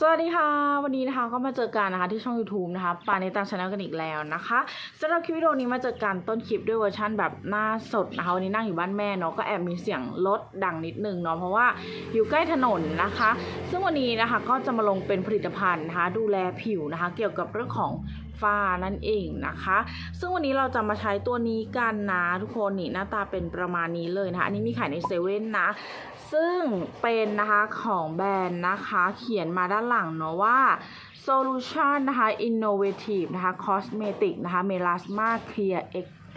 สวัสดีค่ะ วันนี้นะคะก็มาเจอกันนะคะที่ช่อง YouTube นะคะปาในตาชาแนลกันอีกแล้วนะคะสำหรับคลิปวิดีโอนี้มาเจอกันต้นคลิปด้วยเวอร์ชันแบบหน้าสดนะคะวันนี้นั่งอยู่บ้านแม่เนาะก็แอบมีเสียงรถดังนิดนึงเนาะเพราะว่าอยู่ใกล้ถนนนะคะ ซึ่งวันนี้นะคะก็จะมาลงเป็นผลิตภัณฑ์นะคะดูแลผิวนะคะ เกี่ยวกับเรื่องของ ฝ้านั่นเองนะคะ ซึ่งวันนี้เราจะมาใช้ตัวนี้กันนะทุกคนนี่หน้าตาเป็นประมาณนี้เลยนะคะ อันนี้มีขายในเซเว่นนะ ซึ่งเป็นนะคะของแบรนด์นะคะ เขียนมาด้านหลังเนาะว่า Solution นะคะ Innovative นะคะ Cosmetic นะคะ Melasma Clear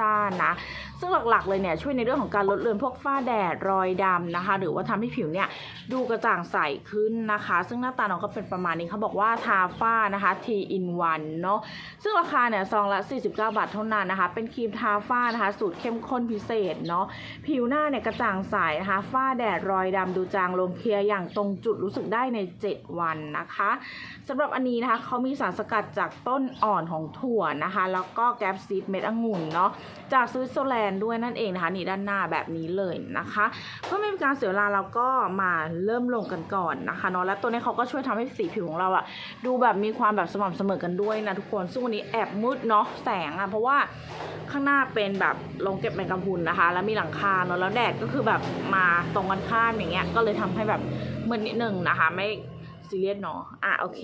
Extra นะ ซึ่งหลักๆเลยเนี่ยช่วยในเรื่องของการลดเลือนพวกฝ้าแดดรอยดำนะคะ หรือว่าทำให้ผิวเนี่ยดูกระจ่างใสขึ้นนะคะ ซึ่งหน้าตาน้องก็เป็นประมาณนี้เขาบอกว่าทาฝ้านะคะ T in 1เนาะซึ่งราคาเนี่ยซองละ 49 บาทเท่านั้นนะคะ เป็นครีมทาฝ้านะคะ สูตรเข้มข้นพิเศษเนาะผิวหน้าเนี่ยกระจ่างใสนะคะฝ้าแดดรอยดำดูจางลงเคลียร์อย่างตรงจุดรู้สึกได้ใน 7 วันนะคะสำหรับอันนี้นะคะเขามีสารสกัดจากต้นอ่อนของถั่วนะคะ แล้วก็แกปซีดเม็ดองุ่นเนาะจากสวิตเซอร์แลนด์ด้วยนั่นเองนะคะนี่ด้านหน้าแบบนี้เลยนะคะ เพื่อไม่เป็นการเสียเวลาเราก็มาเริ่มลงกันก่อนนะคะเนาะและตัวนี้เขาก็ช่วยทำให้สีผิวของเราอะดูแบบมีความแบบสม่ำเสมอกันด้วยนะทุกคนซึ่งวันนี้แอบมืดเนาะแสงอะเพราะว่าข้างหน้าเป็นแบบลงเก็บแมงกะพรุนนะคะ แล้วมีหลังคาเนาะแล้วแดดก็คือแบบมาตรงกันข้ามอย่างเงี้ยก็เลยทำให้แบบมืดนิดนึงนะคะ ไม่ซีเรียสเนาะอะโอเค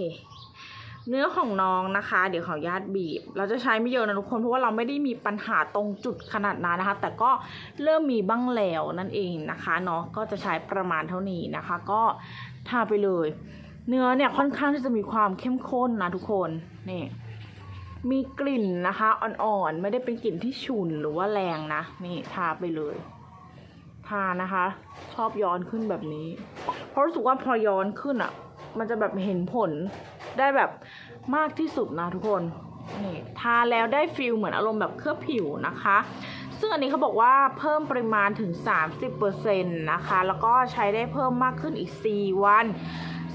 เนื้อของน้องนะคะ เดี๋ยวขออนุญาตบีบ เราจะใช้ไม่เยอะนะทุกคนเพราะว่าเราไม่ได้มีปัญหาตรงจุดขนาดนั้นนะคะ แต่ก็เริ่มมีบ้างแล้วนั่นเองนะคะเนาะก็จะใช้ประมาณเท่านี้นะคะ ก็ทาไปเลย เนื้อเนี่ยค่อนข้างที่จะมีความเข้มข้นนะทุกคนนี่มีกลิ่นนะคะอ่อนๆไม่ได้เป็นกลิ่นที่ฉุนหรือว่าแรงนะนี่ทาไปเลยทานะคะ ชอบย้อนขึ้นแบบนี้ เพราะรู้สึกว่าพอย้อนขึ้นอะ มันจะแบบเห็นผล ได้แบบมากที่สุดนะทุกคนนี่ทาแล้วได้ฟิลเหมือนอารมณ์แบบเคลือบผิวนะคะ ซึ่งอันนี้เขาบอกว่าเพิ่มปริมาณถึง 30%นะคะ แล้วก็ใช้ได้เพิ่มมากขึ้นอีก 4 วัน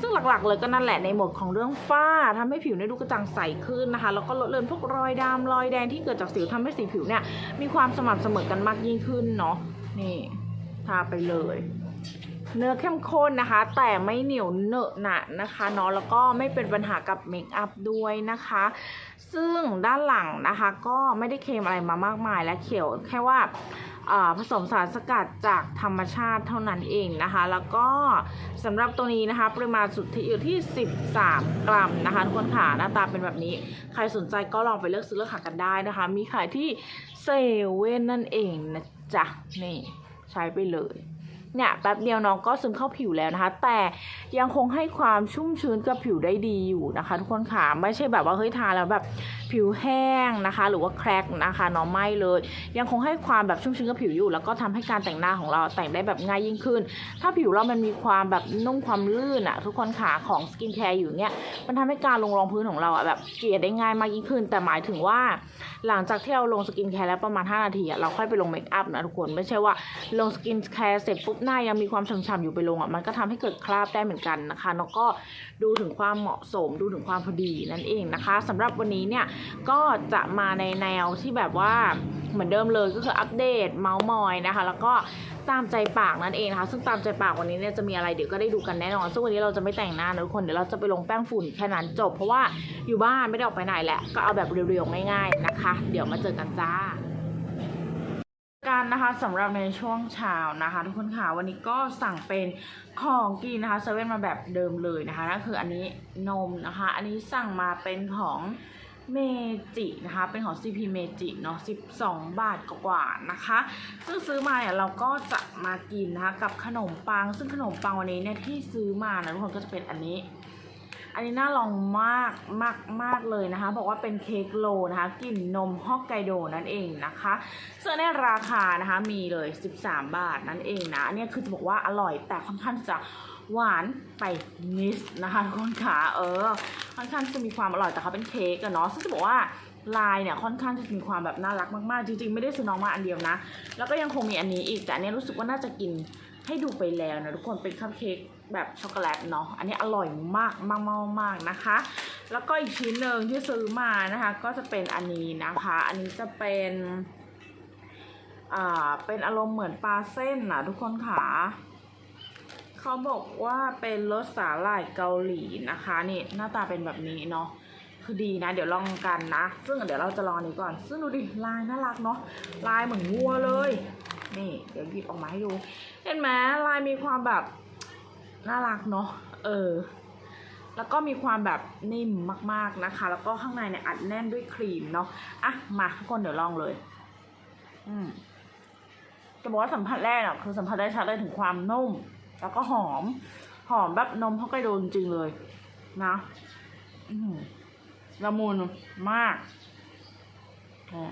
ซึ่งหลักๆเลยก็นั่นแหละในหมวดของเรื่องฝ้าทำให้ผิวเนี่ยดูกระจ่างใสขึ้นนะคะ แล้วก็ลดเลือนพวกรอยดำรอยแดงที่เกิดจากสิวทำให้สีผิวเนี่ยมีความสม่ำเสมอกันมากยิ่งขึ้นเนาะนี่ทาไปเลย เนื้อเข้มข้นนะคะ แต่ไม่เหนียวเหนอะหนะนะคะเนาะแล้วก็ไม่เป็นปัญหากับเมคอัพด้วยนะคะ ซึ่งด้านหลังนะคะก็ไม่ได้เคมอะไรมามากมายและเขียวแค่ว่าอ่าผสมสารสกัดจากธรรมชาติเท่านั้นเองนะคะ แล้วก็สำหรับตัวนี้นะคะ ปริมาณสุทธิอยู่ที่ 13 กรัมนะคะทุกคนค่ะหน้าตาเป็นแบบนี้ ใครสนใจก็ลองไปเลือกซื้อเลือกหากันได้นะคะ มีขายที่เซเว่นนั่นเองนะจ๊ะ นี่ใช้ไปเลย เนี่ยแป๊บเดียวน้องก็ซึมเข้าผิวแล้วนะคะ แต่ยังคงให้ความชุ่มชื้นกับผิวได้ดีอยู่นะคะทุกคนค่ะไม่ใช่แบบว่าเฮ้ยทาแล้วแบบผิวแห้งนะคะ หรือว่าแครกนะคะน้องไม่เลย ยังคงให้ความแบบชุ่มชื้นกับผิวอยู่ แล้วก็ทำให้การแต่งหน้าของเราแต่งได้แบบง่ายยิ่งขึ้น ถ้าผิวเรามันมีความแบบนุ่มความลื่นอะทุกคนขาของสกินแคร์อยู่เนี่ยมันทำให้การลงรองพื้นของเราอะแบบเกลี่ยได้ง่ายมากยิ่งขึ้น แต่หมายถึงว่า หลังจากที่เราลงสกินแคร์แล้วประมาณ 5 นาทีอะเราค่อยไปลงเมคอัพนะทุกคนไม่ใช่ว่าลงสกินแคร์เสร็จปุ๊บหน้ายังมีความฉ่ำๆอยู่ไปลงอะมันก็ทำให้เกิดคราบได้เหมือนกันนะคะแล้วก็ดูถึงความเหมาะสมดูถึงความพอดีนั่นเองนะคะสำหรับวันนี้เนี่ยก็จะมาในแนวที่แบบว่าเหมือนเดิมเลยก็คืออัปเดตเมาส์มอยนะคะ แล้วก็ตามใจปากนั่นเองนะคะ ซึ่งตามใจปากวันนี้เนี่ยจะมีอะไรเดี๋ยวก็ได้ดูกันแน่นอน ซึ่งวันนี้เราจะไม่แต่งหน้านะทุกคนเดี๋ยวเราจะไปลงแป้งฝุ่นแค่นั้นจบ เพราะว่าอยู่บ้านไม่ได้ออกไปไหนแหละก็เอาแบบเรียวๆง่ายๆนะคะเดี๋ยวมาเจอกันจ้ากันนะคะสำหรับในช่วงเช้านะคะ ทุกคนค่ะวันนี้ก็สั่งเป็นของกินนะคะเซเว่นมาแบบเดิมเลยนะคะนั่นคืออันนี้นมนะคะ อันนี้สั่งมาเป็นของเมจินะคะ เป็นของ CP เมจิเนาะ12 บาทกว่านะคะ ซึ่งซื้อมาเนี่ยเราก็จะมากินนะคะกับขนมปัง ซึ่งขนมปังวันนี้เนี่ยที่ซื้อมานะทุกคนก็จะเป็นอันนี้ อันนี้น่าลองมากมากมากเลยนะคะ บอกว่าเป็นเค้กโลนะคะกลิ่นนมฮอกไกโดนั่นเองนะคะซึ่งในราคานะคะมีเลย 13 บาทนั่นเองนะอันนี้คือจะบอกว่าอร่อยแต่ค่อนข้างจะหวานไปนิดนะคะทุกคนขาเออค่อนข้างจะมีความอร่อยแต่เขาเป็นเค้กอะเนาะซึ่งจะบอกว่าลายเนี่ยค่อนข้างจะมีความแบบน่ารักมากๆ จริงๆ ไม่ได้ซื้อน้องมาอันเดียวนะ แล้วก็ยังคงมีอันนี้อีกแต่อันนี้รู้สึกว่าน่าจะกิน ให้ดูไปแล้วนะทุกคนเป็นคัพเค้กแบบช็อกโกแลตเนาะอันนี้อร่อยมากมากมากมากนะคะ แล้วก็อีกชิ้นหนึ่งที่ซื้อมานะคะ ก็จะเป็นอันนี้นะคะ อันนี้จะเป็นอ่าเป็นอารมณ์เหมือนปลาเส้นนะทุกคนค่ะเขาบอกว่าเป็นรสสาหร่ายเกาหลีนะคะนี่หน้าตาเป็นแบบนี้เนาะคือดีนะ เดี๋ยวลองกันนะ ซึ่งเดี๋ยวเราจะลองอันนี้ก่อน ซึ่งดูดิลายน่ารักเนาะลายเหมือนวัวเลย นี่เดี๋ยวหยิบออกมาให้ดู เห็นไหมลายมีความแบบน่ารักเนาะเออ แล้วก็มีความแบบนิ่มมากๆนะคะ แล้วก็ข้างในเนี่ยอัดแน่นด้วยครีมเนาะอะมาทุกคนเดี๋ยวลองเลย อืมจะบอกว่าสัมผัสแรกอะคือสัมผัสได้ชัดเลยถึงความนุ่ม แล้วก็หอม หอมแบบนมฮอกไกโดจริงๆเลย นะอืมละมุนมากอ่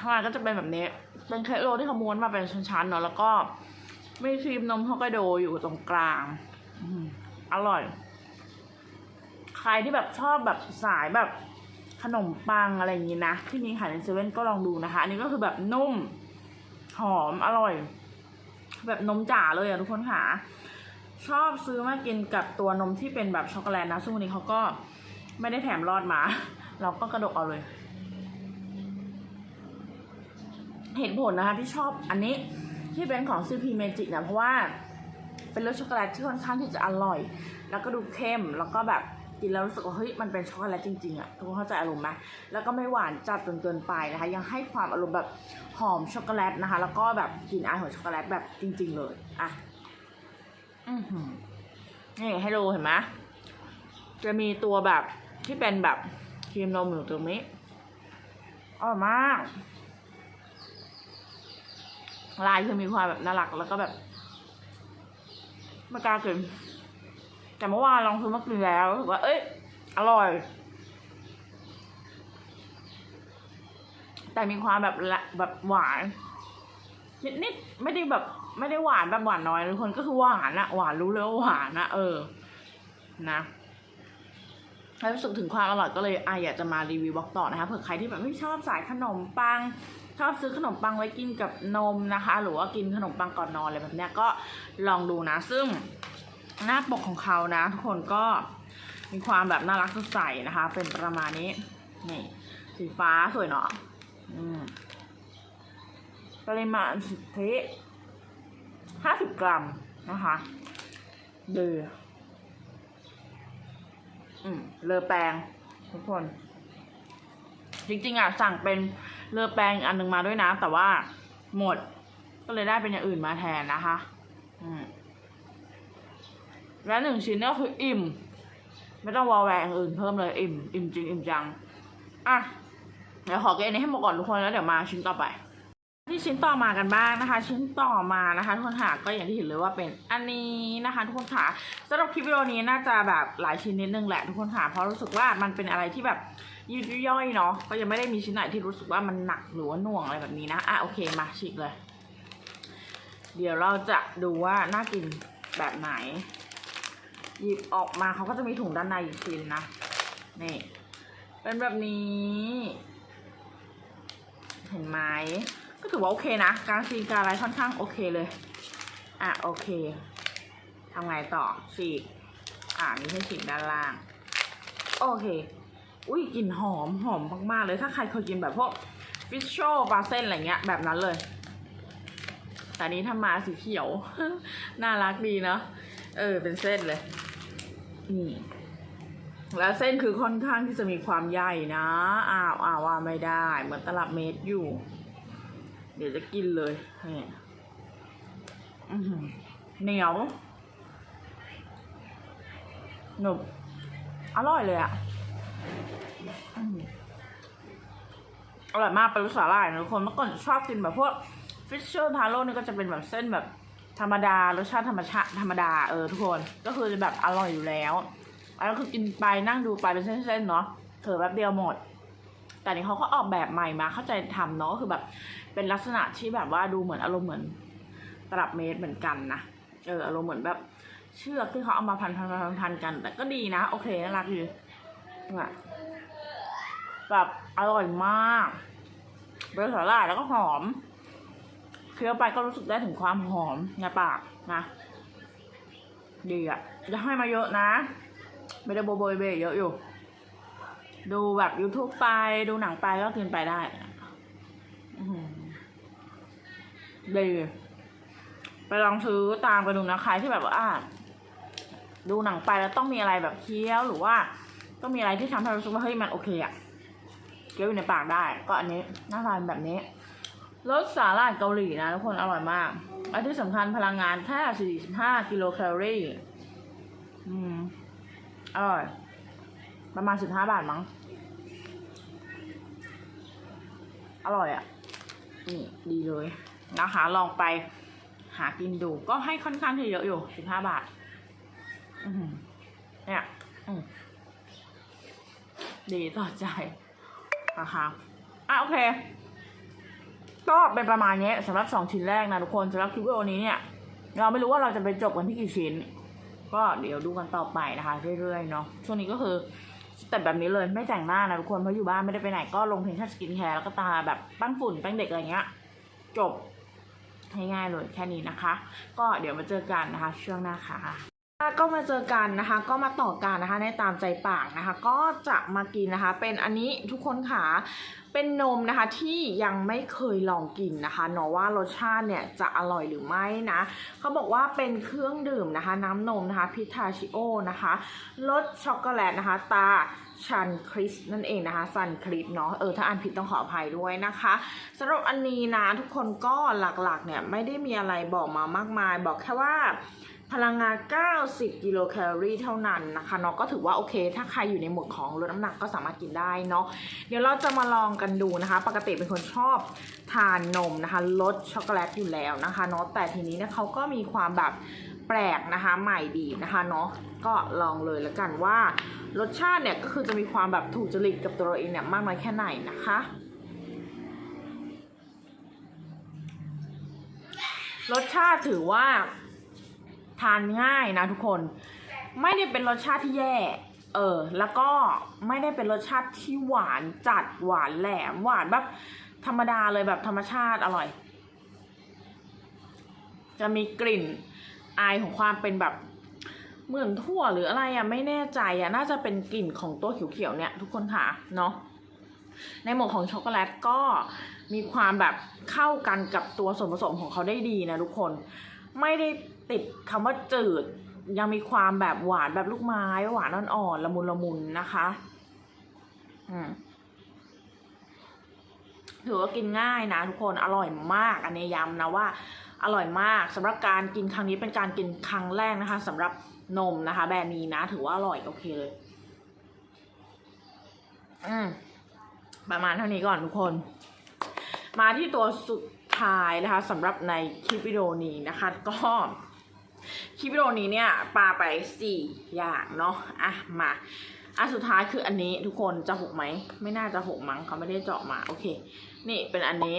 ข้างในก็จะเป็นแบบนี้ เป็นเค้กโรลที่เขาม้วนมาเป็นชั้นๆเนาะแล้วก็มีครีมนมฮอกไกโดอยู่ตรงกลางอืมอร่อย ใครที่แบบชอบแบบสายแบบขนมปังอะไรอย่างนี้นะ ที่มีขายในเซเว่นก็ลองดูนะคะ อันนี้ก็คือแบบนุ่ม หอมอร่อย แบบนมจ๋าเลยอะทุกคนค่ะ ชอบซื้อมากินกับตัวนมที่เป็นแบบช็อกโกแลตนะซึ่งวันนี้เขาก็ไม่ได้แถมรอดมา เราก็กระดกเอาเลย เหตุผลนะคะที่ชอบอันนี้ที่เป็นของ CP Magic นะเพราะว่าเป็นรสช็อกโกแลตที่ค่อนข้างที่จะอร่อย แล้วก็ดูเข้มแล้วก็แบบกินแล้วรู้สึกว่าเฮ้ยมันเป็นช็อกโกแลตจริงๆอะทุกคนเข้าใจอารมณ์ไหมแล้วก็ไม่หวานจัดจนเกินไปนะคะ ยังให้ความอารมณ์แบบหอมช็อกโกแลตนะคะ แล้วก็แบบกลิ่นอายของช็อกโกแลตแบบจริง ๆ เลยอะอือหือนี่ให้ดูเห็นไหมจะมีตัวแบบที่เป็นแบบครีมนมอยู่ตรงนี้อร่อยมาก ลายคือมีความแบบน่ารักแล้วก็แบบไม่กล้ากินแต่เมื่อวานลองซื้อมากินแล้วรู้สึกว่า เอ้ย อร่อย แต่มีความแบบละแบบหวานนิดนิดไม่ได้แบบไม่ได้หวานแบบหวานน้อยทุกคนก็คือหวานอะหวานรู้เลยว่าหวานอะเออ นะ แล้วรู้สึกถึงความอร่อยก็เลยอะอยากจะมารีวิวบล็อกต่อนะคะเผื่อใครที่แบบไม่ชอบสายขนมปัง ชอบซื้อขนมปังไว้กินกับนมนะคะ หรือว่ากินขนมปังก่อนนอนอะไรแบบนี้ก็ลองดูนะ ซึ่งหน้าปกของเขานะ ทุกคนก็มีความแบบน่ารักสดใสนะคะ เป็นประมาณนี้นี่สีฟ้าสวยเนาะอืมปริมาณสุทธิห้าสิบกรัมนะคะ เดือ อืมเลอแปงทุกคน จริงๆอะสั่งเป็นเลอแปงอันหนึ่งมาด้วยนะ แต่ว่าหมด ก็เลยได้เป็นอย่างอื่นมาแทนนะคะ อืมและหนึ่งชิ้นเนี่ยคืออิ่ม ไม่ต้องวอลแวร์อย่างอื่นเพิ่มเลยอิ่ม อิ่มจริงอิ่มจัง อะ เดี๋ยวขอเกณฑ์นี้ให้หมดก่อนทุกคนแล้วเดี๋ยวมาชิ้นต่อไป ที่ชิ้นต่อมากันบ้างนะคะ ชิ้นต่อมานะคะทุกคนค่ะก็อย่างที่เห็นเลยว่าเป็นอันนี้นะคะ ทุกคนค่ะสำหรับคลิปวิดีโอนี้น่าจะแบบหลายชิ้นนิดนึงแหละทุกคนค่ะเพราะรู้สึกว่ามันเป็นอะไรที่แบบยืดย่อยเนาะก็ยังไม่ได้มีชิ้นไหนที่รู้สึกว่ามันหนักหรือว่าหน่วงอะไรแบบนี้นะอะโอเคมาฉีกเลย เดี๋ยวเราจะดูว่าน่ากินแบบไหน หยิบออกมาเขาก็จะมีถุงด้านในอีกชิ้นนะนี่เป็นแบบนี้ เห็นไหม ก็ถือว่าโอเคนะ การซีนการอะไรค่อนข้างโอเคเลย อะโอเคทำไงต่อฉีกอ่านี่ให้ฉีกด้านล่าง โอเค อุ้ยกลิ่นหอมหอมมากๆเลย ถ้าใครเคยกินแบบพวกฟิชโชปลาเส้นอะไรเงี้ย แบบนั้นเลย แต่นี้ทำมาสีเขียว น่ารักดีเนาะ เออ เป็นเส้นเลย นี่ แล้วเส้นคือค่อนข้างที่จะมีความใหญ่นะ อ้าวอ้าวว่าไม่ได้ เหมือนตลับเมตรอยู่ เดี๋ยวจะกินเลยนี่อื้อหือเหนียวหนุบอร่อยเลยอะอื้อหืออร่อยมากเป็นรสสาหร่ายนะทุกคนเมื่อก่อนชอบกินแบบพวกฟิชเชอร์ทาโร่นี่ก็จะเป็นแบบเส้นแบบธรรมดารสชาติธรรมชาติธรรมดาเออทุกคนก็คือจะแบบอร่อยอยู่แล้วอันนั้นคือกินไปนั่งดูไปเป็นเส้นๆเนาะเถอแป๊บเดียวหมด แต่นี่เขาก็ออกแบบใหม่มาเข้าใจทำเนาะคือแบบ เป็นลักษณะที่แบบว่าดูเหมือนอารมณ์เหมือนตลับเมตรเหมือนกันนะเอออารมณ์เหมือนแบบเชือกที่เขาเอามาพันพันพันพันกัน แต่ก็ดีนะ โอเคน่ารักอยู่แบบอร่อยมากเป็นสาหร่ายแล้วก็หอมเคี้ยวไปก็รู้สึกได้ถึงความหอมในปากนะ ดีอะจะให้มาเยอะนะ ไม่ได้โบโบยเบยเยอะอยู่ ดูแบบ YouTube ไป ดูหนังไปก็กินไปได้อื้อหือดีไปลองซื้อตามกันดูนะใครที่แบบว่าอ่าดูหนังไปแล้วต้องมีอะไรแบบเคี้ยวหรือว่า ต้องมีอะไรที่ทำให้รารู้สึกว่าเฮ้ยมันโอเคอะเคี้ยวอยู่ในปากได้ ก็อันนี้หน้าตานแบบนี้รสสาหร่ายเกาหลีนะทุกคนอร่อยมากและที่สำคัญพลังงานแค่ 45 กิโลแคลอรี่ อืม อร่อย ประมาณ15บห้าบาทมั้ง อร่อยอะ่ะ นี่ดีเลยนะคะ ลองไปหากินดู ก็ให้ค่อนข้างที่เยอะอยู่15บาทอือหือเนี่ยดีต่อใจนะคะอะโอเค ก็เป็นประมาณนี้สำหรับสองชิ้นแรกนะทุกคนสำหรับคลิปวิดีโอนี้เนี่ย เราไม่รู้ว่าเราจะไปจบกันที่กี่ชิ้น ก็เดี๋ยวดูกันต่อไปนะคะ เรื่อยๆเนาะช่วงนี้ก็คือ แต่แบบนี้เลยไม่แต่งหน้านะทุกคนเพราะอยู่บ้านไม่ได้ไปไหนก็ลงเพียงแค่สกินแคร์แล้วก็ตาแบบปั้นฝุ่นแป้งเด็กอะไรเงี้ย จบง่ายๆเลยแค่นี้นะคะ ก็เดี๋ยวมาเจอกันนะคะ ช่วงหน้าค่ะก็มาเจอกันนะคะ ก็มาต่อกันนะคะในตามใจปากนะคะ ก็จะมากินนะคะ เป็นอันนี้ทุกคนค่ะ เป็นนมนะคะที่ยังไม่เคยลองกินนะคะเนาะว่ารสชาติเนี่ยจะอร่อยหรือไม่นะเขาบอกว่าเป็นเครื่องดื่มนะคะ น้ำนมนะคะพิทาชิโอนะคะรสช็อกโกแลตนะคะ ตาชันคริสนั่นเองนะคะซันคริสเนาะเออถ้าอ่านผิดต้องขออภัยด้วยนะคะสำหรับอันนี้นะทุกคนก็หลักๆเนี่ยไม่ได้มีอะไรบอกมามากมาย บอกแค่ว่า พลังงาน 90 กิโลแคลอรี่เท่านั้นนะคะเนาะก็ถือว่าโอเค ถ้าใครอยู่ในหมวดของลดน้ำหนักก็สามารถกินได้เนาะเดี๋ยวเราจะมาลองกันดูนะคะ ปกติเป็นคนชอบทานนมนะคะรสช็อกโกแลตอยู่แล้วนะคะเนาะแต่ทีนี้เนี่ยเขาก็มีความแบบแปลกนะคะใหม่ดีนะคะเนาะก็ลองเลยแล้วกันว่ารสชาติเนี่ยก็คือจะมีความแบบถูกจริตกับตัวเราเองเนี่ยมากน้อยแค่ไหนนะคะรสชาติถือว่า ทานง่ายนะทุกคน ไม่ได้เป็นรสชาติที่แย่ เออ แล้วก็ไม่ได้เป็นรสชาติที่หวานจัดหวานแหลมหวานแบบธรรมดาเลยแบบธรรมชาติอร่อย จะมีกลิ่นอายของความเป็นแบบเหมือนถั่วหรืออะไรอะไม่แน่ใจอะน่าจะเป็นกลิ่นของตัวเขียวๆเนี่ยทุกคนค่ะเนาะในหมวดของช็อกโกแลตก็มีความแบบเข้ากันกับตัวส่วนผสมของเขาได้ดีนะทุกคน ไม่ได้ ติดคำว่าจืด ยังมีความแบบหวานแบบลูกไม้หวานอ่อนๆละมุนละมุนนะคะ อืมถือว่ากินง่ายนะทุกคนอร่อยมาก อันนี้ย้ำนะว่า อร่อยมากสำหรับการกินครั้งนี้เป็นการกินครั้งแรกนะคะสำหรับนมนะคะ แบรนด์นี้นะ ถือว่าอร่อยโอเคเลย อืมประมาณเท่านี้ก่อนทุกคน มาที่ตัวสุดท้ายนะคะสำหรับในคลิปวิดีโอนี้นะคะ ก็ คลิปวิดีโอนี้เนี่ยปาไปสี่อย่างเนาะอะมาอันสุดท้ายคืออันนี้ทุกคนจะหกไหม ไม่น่าจะหกมั้งเขาไม่ได้เจาะมา โอเค นี่เป็นอันนี้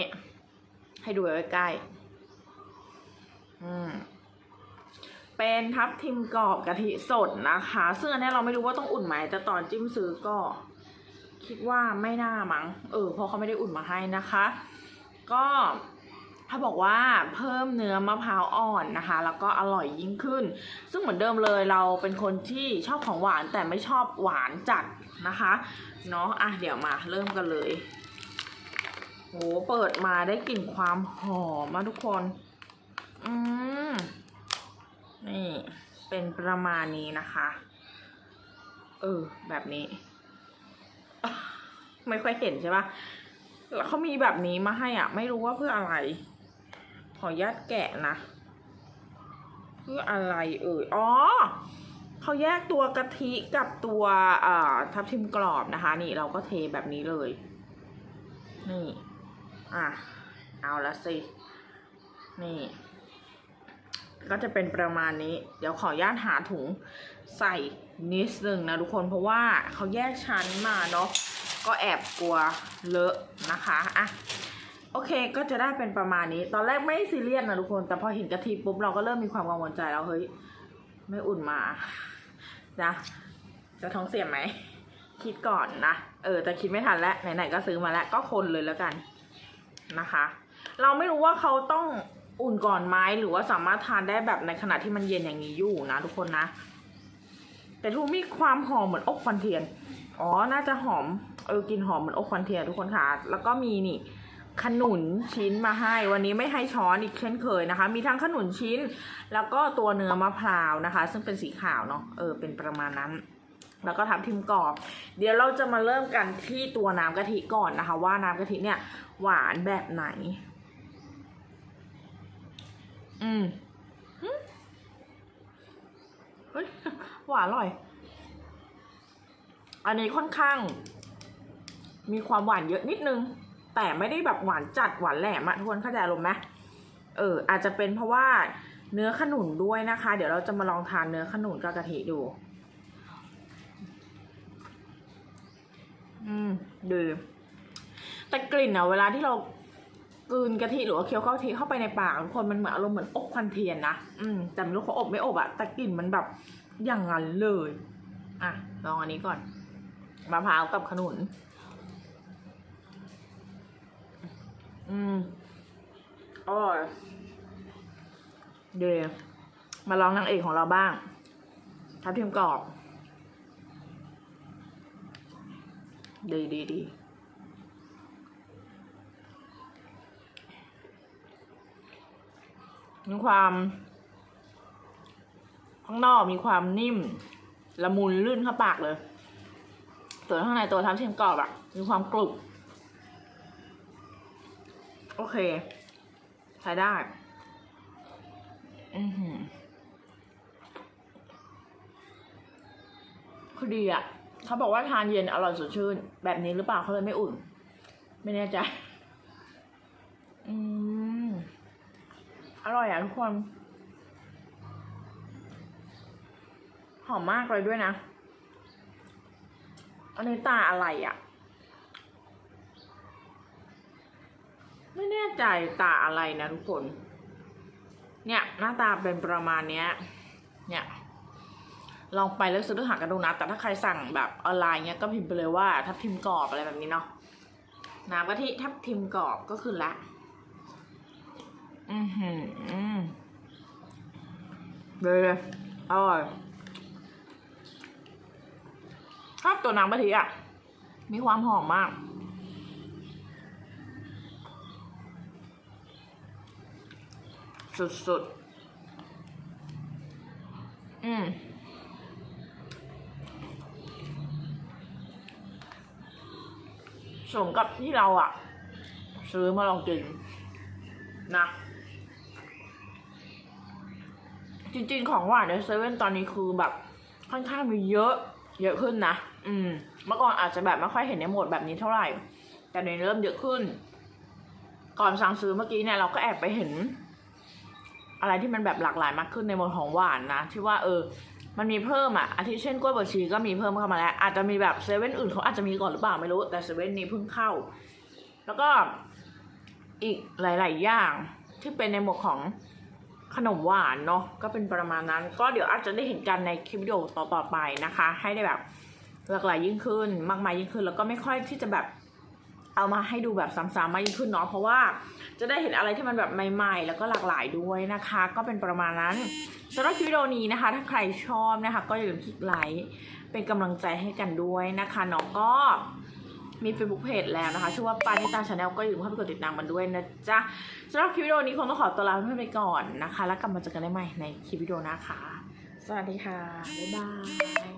ให้ดูไว้ใกล้ๆอืมเป็นทับทิมกรอบกะทิสดนะคะ ซึ่งอันเนี้ยเราไม่รู้ว่าต้องอุ่นไหมแต่ตอนจิ้มซื้อก็ คิดว่าไม่น่ามั้งเออเพราะเขาไม่ได้อุ่นมาให้นะคะ ก็ เขาบอกว่าเพิ่มเนื้อมะพร้าวอ่อนนะคะ แล้วก็อร่อยยิ่งขึ้น ซึ่งเหมือนเดิมเลยเราเป็นคนที่ชอบของหวานแต่ไม่ชอบหวานจัดนะคะเนาะอะเดี๋ยวมาเริ่มกันเลยโหเปิดมาได้กลิ่นความหอมมาทุกคน อืมนี่เป็นประมาณนี้นะคะ เออ แบบนี้ ไม่ค่อยเห็นใช่ปะแล้วเขามีแบบนี้มาให้อะ ไม่รู้ว่าเพื่ออะไร ขออนุญาตแกะนะเพื่ออะไรเอ่ย อ๋อเขาแยกตัวกะทิกับตัวทับทิมกรอบนะคะ นี่เราก็เทแบบนี้เลย นี่ อะ เอาละสิ นี่ ก็จะเป็นประมาณนี้ เดี๋ยวขออนุญาตหาถุงใส่นิดนึงนะทุกคนเพราะว่าเขาแยกชั้นมาเนาะก็แอบกลัวเลอะนะคะ อะ โอเคก็จะได้เป็นประมาณนี้ ตอนแรกไม่ซีเรียสนะทุกคน แต่พอเห็นกะทิปุ๊บเราก็เริ่มมีความกังวลใจแล้วเฮ้ยไม่อุ่นมานะจะท้องเสียไหมคิดก่อนนะเออแต่คิดไม่ทันแล้วไหนๆก็ซื้อมาแล้วก็คนเลยแล้วกันนะคะ เราไม่รู้ว่าเขาต้องอุ่นก่อนไหมหรือว่าสามารถทานได้แบบในขณะที่มันเย็นอย่างนี้อยู่นะทุกคนนะ แต่ทูมีความหอมเหมือนอกควันเทียน อ๋อ น่าจะหอม เออ กินหอมเหมือนอกควันเทียนทุกคนค่ะ แล้วก็มีนี่ ขนุนชิ้นมาให้วันนี้ไม่ให้ช้อนอีกเช่นเคยนะคะ มีทั้งขนุนชิ้น แล้วก็ตัวเนื้อมะพร้าวนะคะ ซึ่งเป็นสีขาวเนาะเออเป็นประมาณนั้น แล้วก็ทับทิมกรอบ เดี๋ยวเราจะมาเริ่มกันที่ตัวน้ำกะทิก่อนนะคะ ว่าน้ำกะทิเนี่ย หวานแบบไหน อืมหึเฮ้ยหวานอร่อย อันนี้ค่อนข้าง มีความหวานเยอะนิดนึง แต่ไม่ได้แบบหวานจัดหวานแหลมอะทุกคนเข้าใจอารมณ์ไหมเออ อาจจะเป็นเพราะว่าเนื้อขนุนด้วยนะคะ เดี๋ยวเราจะมาลองทานเนื้อขนุนกับกะทิดู อืมดีแต่กลิ่นอะเวลาที่เรากลืนกะทิหรือว่าเคี้ยวข้าวทิเข้าไปในปากทุกคนมันเหมือนอารมณ์เหมือนอบควันเทียนนะอืมแต่ไม่รู้เขาอบไม่อบอะแต่กลิ่นมันแบบอย่างนั้นเลย อะ ลองอันนี้ก่อนมะพร้าวกับขนุน อืมอร่อยเดี๋ยวมาลองนางเอกของเราบ้าง ทับทิมกรอบ ดีดีดีมีความ ข้างนอกมีความนิ่ม ละมุนลื่นเข้าปากเลยส่วนข้างในตัวทับทิมกรอบอะมีความกรุบ โอเค ใช้ได้ อือหือคือดีอะ เขาบอกว่าทานเย็นอร่อยสดชื่น แบบนี้หรือเปล่าเขาเลยไม่อุ่น ไม่แน่ใจ อืม อร่อยอะทุกคน หอมมากเลยด้วยนะ อันนี้ตาอะไรอะ ไม่ แน่ใจตาอะไรนะทุกคน เนี่ยหน้าตาเป็นประมาณเนี้ย เนี่ยลองไปแล้วซื้อหากันดูนะ แต่ถ้าใครสั่งแบบออนไลน์เนี้ยก็พิมพ์ไปเลยว่า ทับทิมกรอบอะไรแบบนี้เนาะน้ำกะทิทับทิมกรอบก็คือละ อือหืออืมเลยอร่อยชอบตัวน้ำกะทิอะ มีความหอมมาก สุดๆ อืมสมกับที่เราอะซื้อมาลองกินนะ จริงๆของหวานในเซเว่นตอนนี้คือแบบค่อนข้างมีเยอะ เยอะขึ้นนะ อืม เมื่อก่อนอาจจะแบบไม่ค่อยเห็นในหมดแบบนี้เท่าไหร่ แต่เดี๋ยวนี้เริ่มเยอะขึ้น ก่อนสั่งซื้อเมื่อกี้เนี่ยเราก็แอบไปเห็น อะไรที่มันแบบหลากหลายมากขึ้นในหมดของหวานนะที่ว่าเออมันมีเพิ่มอะอาทิเช่นกล้วยบวชชีก็มีเพิ่มเข้ามาแล้ว อาจจะมีแบบเซเว่นอื่นเขาอาจจะมีก่อนหรือเปล่าไม่รู้ แต่เซเว่นนี้เพิ่งเข้า แล้วก็อีกหลาย ๆ อย่างที่เป็นในหมวดของขนมหวานเนาะก็เป็นประมาณนั้น ก็เดี๋ยวอาจจะได้เห็นกันในคลิปวิดีโอต่อ ๆ ไปนะคะ ให้ได้แบบหลากหลายยิ่งขึ้น มากมายยิ่งขึ้น แล้วก็ไม่ค่อยที่จะแบบ เอามาให้ดูแบบซ้ำๆมากยิ่งขึ้นเนาะเพราะว่าจะได้เห็นอะไรที่มันแบบใหม่ ๆ แล้วก็หลากหลายด้วยนะคะ ก็เป็นประมาณนั้นสำหรับคลิปวิดีโอนี้นะคะ ถ้าใครชอบนะคะ ก็อย่าลืมคลิกไลค์เป็นกำลังใจให้กันด้วยนะคะเนาะก็มี Facebook Page แล้วนะคะ ชื่อว่าปานิตาชาแนลก็อย่าลืมเข้าไปกดติดตามมันด้วยนะจ๊ะสำหรับคลิปวิดีโอนี้คงต้องขอตัวลาเพื่อนๆไปก่อนนะคะ แล้วกลับมาเจอกันได้ใหม่ในคลิปวิดีโอหนะคะ สวัสดีค่ะ บ๊ายบาย